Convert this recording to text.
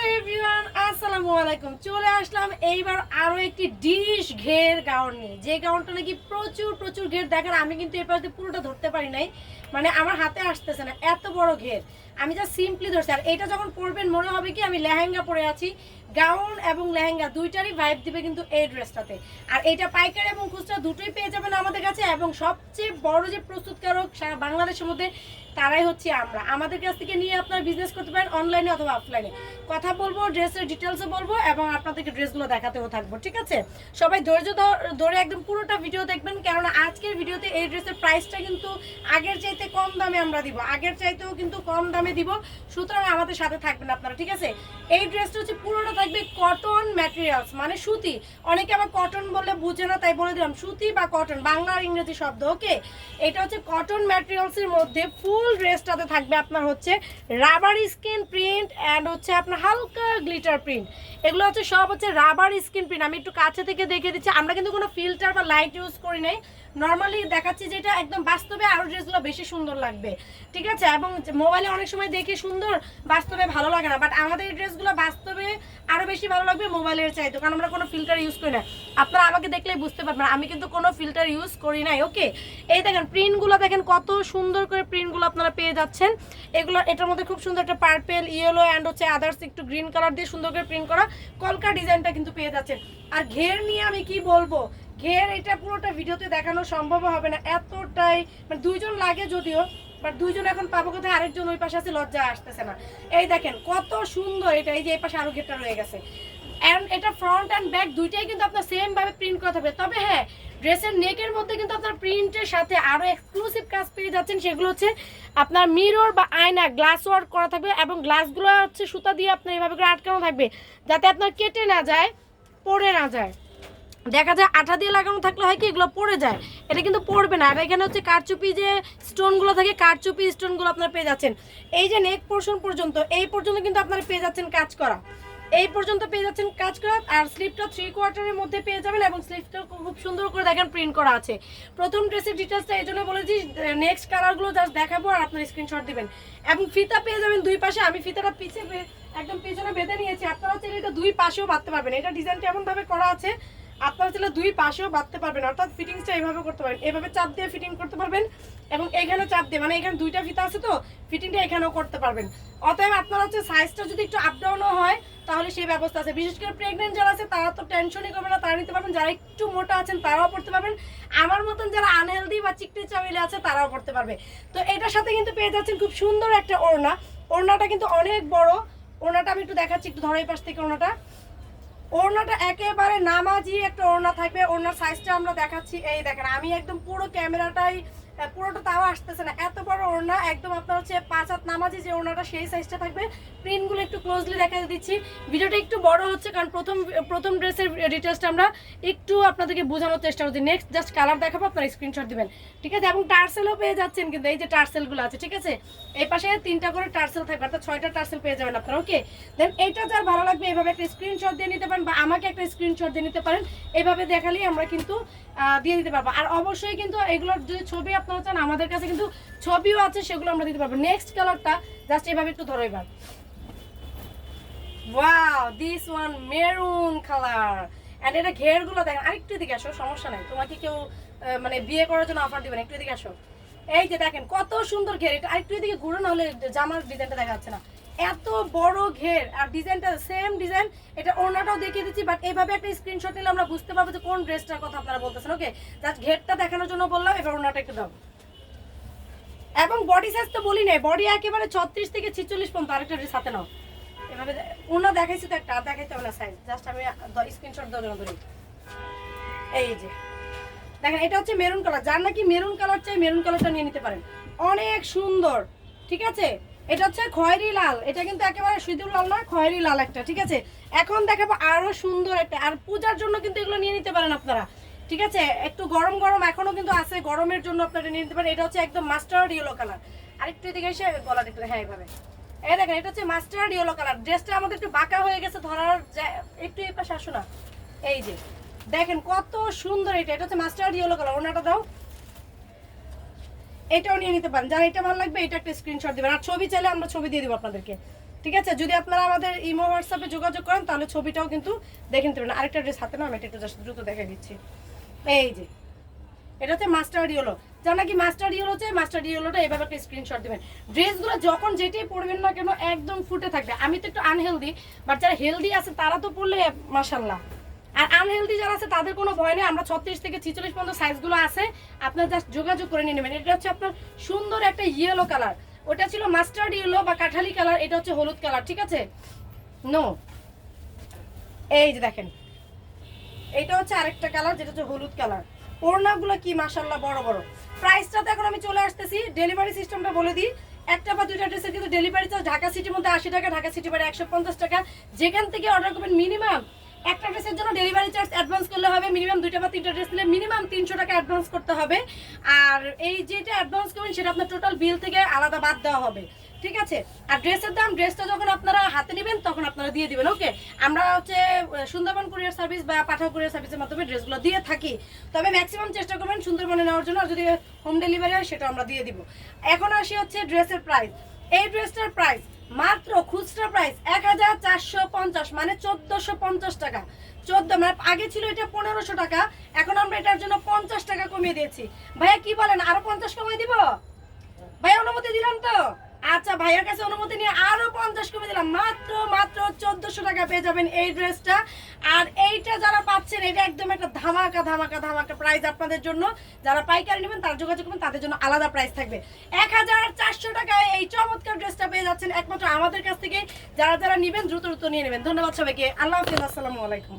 Hello everyone, আসসালামু আলাইকুম। চলে আসলাম এইবার আরও একটি ডিশ ঘের গাউন নিয়ে। যে গাউনটা নাকি প্রচুর প্রচুর ঘের, দেখেন আমি কিন্তু এ পাশে পুরোটা ধরতে পারি নাই। মানে আমার হাতে আসতেছে না, এত বড় ঘের। আমি যা সিম্পলি ধরছি। আর এটা যখন পরবেন, মনে হবে কি আমি লেহেঙ্গা পরে আছি। গাউন এবং লেহেঙ্গা দুইটারই ভাইব দিবে কিন্তু এই ড্রেসটাতে আর এটা পাইকারি এবং খুচরা দুটোই পেয়ে যাবেন আমাদের কাছে। এবং সবচেয়ে বড় যে প্রস্তুতকারক সারা বাংলাদেশের মধ্যে, তারাই হচ্ছে আমরা। আমাদের কাছ থেকে নিয়ে আপনার বিজনেস করতে পারেন অনলাইনে অথবা অফলাইনে কথা বলব ড্রেসের ডিটেলসও বলব এবং আপনাদেরকে ড্রেসগুলো দেখাতেও থাকব, ঠিক আছে? সবাই ধৈর্য ধর- একদম পুরোটা ভিডিও দেখবেন। কেননা আজকের ভিডিওতে এই ড্রেসের প্রাইসটা কিন্তু আগের চাইতে কম দামে আমরা দিব। আগের চাইতেও কিন্তু কম দামে দিব। সুতরাং আমাদের সাথে থাকবেন আপনারা, ঠিক আছে? এই ড্রেসটা হচ্ছে পুরোটা থাকবে কটন ম্যাটেরিয়ালস মানে সুতি। অনেকে আবার কটন বলে বুঝে না, তাই বলে দিলাম, সুতি বা কটন বাংলা আর ইংরেজি শব্দ ওকে এটা হচ্ছে কটন ম্যাটেরিয়ালসের মধ্যে ফুল ড্রেসটাতে থাকবে আপনার হচ্ছে রাবার স্কিন প্রিন্ট অ্যান্ড হচ্ছে আপনার হালকা গ্লিটার প্রিন্ট এগুলো হচ্ছে সব হচ্ছে রাবার স্কিন প্রিন্ট আমি একটু কাছে থেকে দেখে দিচ্ছি, আমরা কিন্তু কোনো ফিল্টার বা লাইট ইউজ করি নাই। নর্মালি দেখাচ্ছি যেটা একদম বাস্তবে আরও ড্রেসগুলো বেশি সুন্দর লাগবে, ঠিক আছে? এবং মোবাইলে অনেক সময় দেখে সুন্দর, বাস্তবে ভালো লাগে না। বাট আমাদের এই ড্রেসগুলো বাস্তবে আরও বেশি ভালো লাগবে মোবাইলের চাইতে, কারণ আমরা কোনো ফিল্টার ইউজ করি না। আপনারা আমাকে দেখলেই বুঝতে পারবেন, আমি কিন্তু কোনো ফিল্টার ইউজ করি নাই ওকে এই দেখেন প্রিন্টগুলো দেখেন কত সুন্দর করে প্রিন্টগুলো আপনারা পেয়ে যাচ্ছেন। এগুলো, এটার মধ্যে খুব সুন্দর একটা পার্পেল ইয়েলো অ্যান্ড হচ্ছে আদার্স একটু গ্রিন কালার দিয়ে সুন্দর করে প্রিন্ট করা কলকা ডিজাইনটা কিন্তু পেয়ে যাচ্ছেন। আর ঘের নিয়ে আমি কি বলব? ঘের এটা পুরোটা ভিডিওতে দেখানো সম্ভব হবে না, এতটাই মানে দুইজন লাগে যদিও বাট দুইজন এখন পাবো কোথায় আরেকজন ওই পাশে আছে, লজ্জা আসতেছে না। এই দেখেন, কত সুন্দর এটা, এই যে এই পাশে আরও ঘেরটা রয়ে গেছে। অ্যান্ড এটা ফ্রন্ট অ্যান্ড ব্যাক দুইটাই কিন্তু আপনার সেম ভাবে প্রিন্ট করা থাকবে। তবে হ্যাঁ ড্রেসের নেকের মধ্যে কিন্তু আপনার প্রিন্টের সাথে আরও এক্সক্লুসিভ কাজ পেয়ে যাচ্ছেন, সেগুলো হচ্ছে আপনার মিরর বা আয়না গ্লাস ওয়ার্ক করা থাকবে এবং গ্লাসগুলো হচ্ছে সুতা দিয়ে আপনার এইভাবে করে আটকানো থাকবে, যাতে আপনার কেটে না যায়, পড়ে না যায়। দেখা যায় আঠা দিয়ে লাগানো থাকলে হয় কি, এগুলো পড়ে যায়। এটা কিন্তু পড়বে না। আর এখানে হচ্ছে কারচুপি যে স্টোনগুলো থাকে, কারচুপি স্টোনগুলো আপনারা পেয়ে যাচ্ছেন। এই যে নেক পোর্শন পর্যন্ত, এই পর্যন্ত কিন্তু আপনারা পেয়ে যাচ্ছেন কাজ করা। এই পর্যন্ত পেয়ে যাচ্ছেন কাজ করা, আর স্লিপটা থ্রি কোয়ার্টারের মধ্যে পেয়ে যাবেন এবং স্লিপটা খুব সুন্দর করে দেখেন প্রিন্ট করা আছে। প্রথম ড্রেসের ডিটেলসটা এই জন্য বলেছি নেক্সট কালারগুলো জাস্ট দেখাবো আর আপনার স্ক্রিনশট দিবেন। এবং ফিতা পেয়ে যাবেন দুই পাশে। আমি ফিতাটা পিছিয়ে একদম পিছনে বেঁধে নিয়েছি। আপনারা চাইলে এটা দুই পাশেও বাঁধতে পারবেন। এটা ডিজাইনটা এমনভাবে করা আছে আপনারা চাইলে দুই পাশেও বাঁধতে পারবেন, অর্থাৎ ফিটিংসটা এইভাবে করতে পারবেন। এভাবে চাপ দিয়ে ফিটিং করতে পারবেন এবং এখানে চাপ দিয়ে মানে এখানে দুইটা ফিতা আছে তো ফিটিংটা এখানেও করতে পারবেন। অতএব আপনার হচ্ছে সাইজটা যদি একটু আপ ডাউনও হয়, তাহলে সেই ব্যবস্থা আছে। বিশেষ করে প্রেগনেন্ট যারা আছে, তারা তো টেনশনই করবে না, তারা নিতে পারবেন। যারা একটু মোটা আছেন, তারাও পড়তে পারবেন। আমার মতন যারা আনহেলদি বা চিকটি চামিলে আছে, তারাও পড়তে পারবে। তো এটার সাথে কিন্তু পেয়ে যাচ্ছেন খুব সুন্দর একটা ওড়না। ওড়নাটা কিন্তু অনেক বড়। ওড়নাটা আমি একটু দেখাচ্ছি, একটু ধরো এই পাশ থেকে ওড়নাটা। ওড়নাটা একেবারে নামাজি একটা ওড়না থাকবে। ওড়নার সাইজটা আমরা দেখাচ্ছি। এই দেখেন, আমি একদম পুরো ক্যামেরাটাই পুরোটা তাও আসতেছে না। এত বড় ওড়না, একদম আপনার হচ্ছে পাঁচ হাত নামাজি যে ওড়নাটা, সেই সাইজটা থাকবে। প্রিন্টগুলো একটু ক্লোজলি দেখা দিচ্ছি। ভিডিওটা একটু বড় হচ্ছে কারণ প্রথম প্রথম ড্রেসের ডিটেলসটা আমরা একটু আপনাদেরকে বোঝানোর চেষ্টা করছি। নেক্সট জাস্ট কালার দেখাবো, আপনারা স্ক্রিনশট দিবেন। ঠিক আছে? এবং টার্সেলও পেয়ে যাচ্ছেন কিন্তু এই যে টার্সেলগুলো আছে, ঠিক আছে? এই পাশে তিনটা করে টার্সেল থাকবে, অর্থাৎ ছয়টা টার্সেল পেয়ে যাবেন আপনারা ওকে দেন এইটা যার ভালো লাগবে, এভাবে একটা স্ক্রিনশট দিয়ে নিতে পারেন বা আমাকে একটা স্ক্রিনশট দিয়ে নিতে পারেন। এভাবে দেখালেই আমরা কিন্তু দিয়ে দিতে পারব। আর অবশ্যই কিন্তু এগুলোর যদি ছবি আপনারা চান আমাদের কাছে কিন্তু ছবিও আছে, সেগুলো আমরা দিতে পারব। নেক্সট কালারটা জাস্ট এভাবে একটু ধরো এবার। Wow this one maroon colour and এটা ঘেরগুলো দেখেন, আরেকটু এদিকে আসো, সমস্যা নাই। তোমাকে কেউ মানে বিয়ে করার জন্য অফার দিবেন একটু এদিকে আসো। এই যে দেখেন, কত সুন্দর ঘের, এটা আরেকটু এদিকে ঘুরে না হলে জামার ডিজাইনটা দেখা যাচ্ছে না। এত বড় ঘের। আর ডিজাইনটা সেম ডিজাইন এটা ওড়নাটাও দেখিয়ে দিচ্ছি বাট এইভাবে একটা স্ক্রিনশট নিলে আমরা বুঝতে পারব যে কোন ড্রেসটার কথা আপনারা বলতেছেন ওকে জাস্ট ঘেরটা দেখানোর জন্য বললাম, এবার ওড়নাটা একটু দাও। এবং বডি সাইজ তো বলি নাই বডি একেবারে ছত্রিশ থেকে ছিচল্লিশ পর্যন্ত আরেকটা ড্রেস হাতে নাও। এভাবে ওনা দেখাইছি তো একটা, আর দেখাইতে হবে না সাইজ জাস্ট আমি স্ক্রিনশট দেওয়ার জন্য ধরি। এই যে, দেখেন, এটা হচ্ছে মেরুন কালার যার নাকি মেরুন কালার চাই মেরুন কালারটা নিয়ে নিতে পারেন। অনেক সুন্দর, ঠিক আছে? এটা হচ্ছে খয়েরি লাল। এটা কিন্তু একেবারে সিঁদুর লাল নয়, খয়েরি লাল একটা, ঠিক আছে? এখন দেখাবো আরও সুন্দর একটা, আর পূজার জন্য কিন্তু এগুলো নিয়ে নিতে পারেন আপনারা, ঠিক আছে? একটু গরম গরম এখনও কিন্তু আছে, গরমের জন্য আপনারা নিয়ে নিতে পারেন। এটা হচ্ছে একদম মাস্টার্ড ইয়েলো কালার আরেকটু এদিকে এসে গলা দেখলে হ্যাঁ এইভাবে এই দেখেন, এটা হচ্ছে মাস্টার্ড ইয়েলো কালার ড্রেসটা আমাদের একটু বাঁকা হয়ে গেছে, ধরার একটু এই পাশে আসো না। এই যে, দেখেন কত সুন্দর এটা। এটা হচ্ছে মাস্টার্ড ইয়েলো কালার ওনাটা দাও। এটাও নিয়ে নিতে পারেন। যার এটা ভালো লাগবে, এটা একটা স্ক্রিনশট দিবেন। আর ছবি চাইলে আমরা ছবি দিয়ে দিব আপনাদেরকে। ঠিক আছে? যদি আপনারা আমাদের ইমো, হোয়াটসঅ্যাপে যোগাযোগ করেন, তাহলে ছবিটাও কিন্তু দেখে নিতে পারেন। আরেকটা ড্রেস হাতে না আমি এটা একটু দ্রুত দেখে দিচ্ছি এই যে, এটা হচ্ছে মাস্টার ইয়েলো যা নাকি মাস্টার ইয়েলো হচ্ছে মাস্টার ইয়েলোটা এভাবে একটা স্ক্রিনশট দিবেন। ড্রেসগুলো যখন যেটাই পরবেন না কেন, একদম ফুটে থাকবে। আমি তো একটু আনহেলদি বাট যারা হেলদি আছে, তারা তো পরলে মাসাল্লাহ আর আনহেলদি যারা আছে, তাদের কোনো ভয় নেই। আমরা ছত্রিশ থেকে ছিচল্লিশ পর্যন্ত সাইজগুলো আছে। আপনার জাস্ট যোগাযোগ করে নিয়ে নেবেন। এটা হচ্ছে আপনার সুন্দর একটা ইয়েলো কালার ওটা ছিল মাস্টার্ড ইয়েলো বা কাঠালি কালার এটা হচ্ছে হলুদ কালার ঠিক আছে? নো এই যে দেখেন। এটা হচ্ছে আরেকটা কালার যেটা হচ্ছে হলুদ কালার ওড়নাগুলো কি মাশাল্লাহ বড় বড়। প্রাইসটা তো এখন আমি চলে আসতেছি। ডেলিভারি সিস্টেমটা বলে দিই। একটা বা দুইটা ড্রেসের কিন্তু ডেলিভারি চার্জ ঢাকা সিটির মধ্যে আশি টাকা, ঢাকা সিটি বাইরে একশো পঞ্চাশ টাকা। যেখান থেকে অর্ডার করবেন মিনিমাম একটা ড্রেসের জন্য ডেলিভারি চার্জ অ্যাডভান্স করলে হবে মিনিমাম দুইটা বা তিনটা ড্রেস নিলে মিনিমাম তিনশো টাকা অ্যাডভান্স করতে হবে। আর এই যেটা অ্যাডভান্স করবেন, সেটা আপনার টোটাল বিল থেকে আলাদা বাদ দেওয়া হবে। ঠিক আছে? আর ড্রেসের দাম, ড্রেসটা যখন আপনারা হাতে নেবেন, তখন আপনারা দিয়ে দিবেন, ওকে? আমরা হচ্ছে সুন্দরবন কুরিয়ার সার্ভিস বা পাঠাও কুরিয়ার সার্ভিসের মাধ্যমে ড্রেসগুলো দিয়ে থাকি। তবে ম্যাক্সিমাম চেষ্টা করবেন সুন্দরবনে নেওয়ার জন্য, আর যদি হোম ডেলিভারি হয়, সেটা আমরা দিয়ে দিব। এখন আসি হচ্ছে ড্রেসের প্রাইস এই ড্রেসটার প্রাইস মাত্র খুচরা প্রাইস এক হাজার চারশো পঞ্চাশ মানে চোদ্দশো পঞ্চাশ টাকা। চোদ্দ মানে আগে ছিল এটা পনেরোশো টাকা, এখন আমরা এটার জন্য পঞ্চাশ টাকা কমিয়ে দিয়েছি। ভাইয়া কি বলেন, আরও পঞ্চাশ কমিয়ে দিব? ভাইয়া অনুমতি দিলাম তো? আচ্ছা ভাইয়ের কাছে অনুমতি নিয়ে আরও পঞ্চাশ কমে দিলাম। মাত্র মাত্র চোদ্দশো টাকা পেয়ে যাবেন এই ড্রেসটা। আর এইটা যারা পাচ্ছেন, এটা একদম একটা ধামাকা ধামাকা ধামাকা প্রাইস আপনাদের জন্য। যারা পাইকারি নেবেন, তারা যোগাযোগ করবেন, তাদের জন্য আলাদা প্রাইস থাকবে। এক হাজার চারশো টাকায় এই চমৎকার ড্রেসটা পেয়ে যাচ্ছেন একমাত্র আমাদের কাছ থেকে। যারা যারা নেবেন, দ্রুত দ্রুত নিয়ে নেবেন। ধন্যবাদ সবাইকে। আল্লাহ আসসালামু আলাইকুম।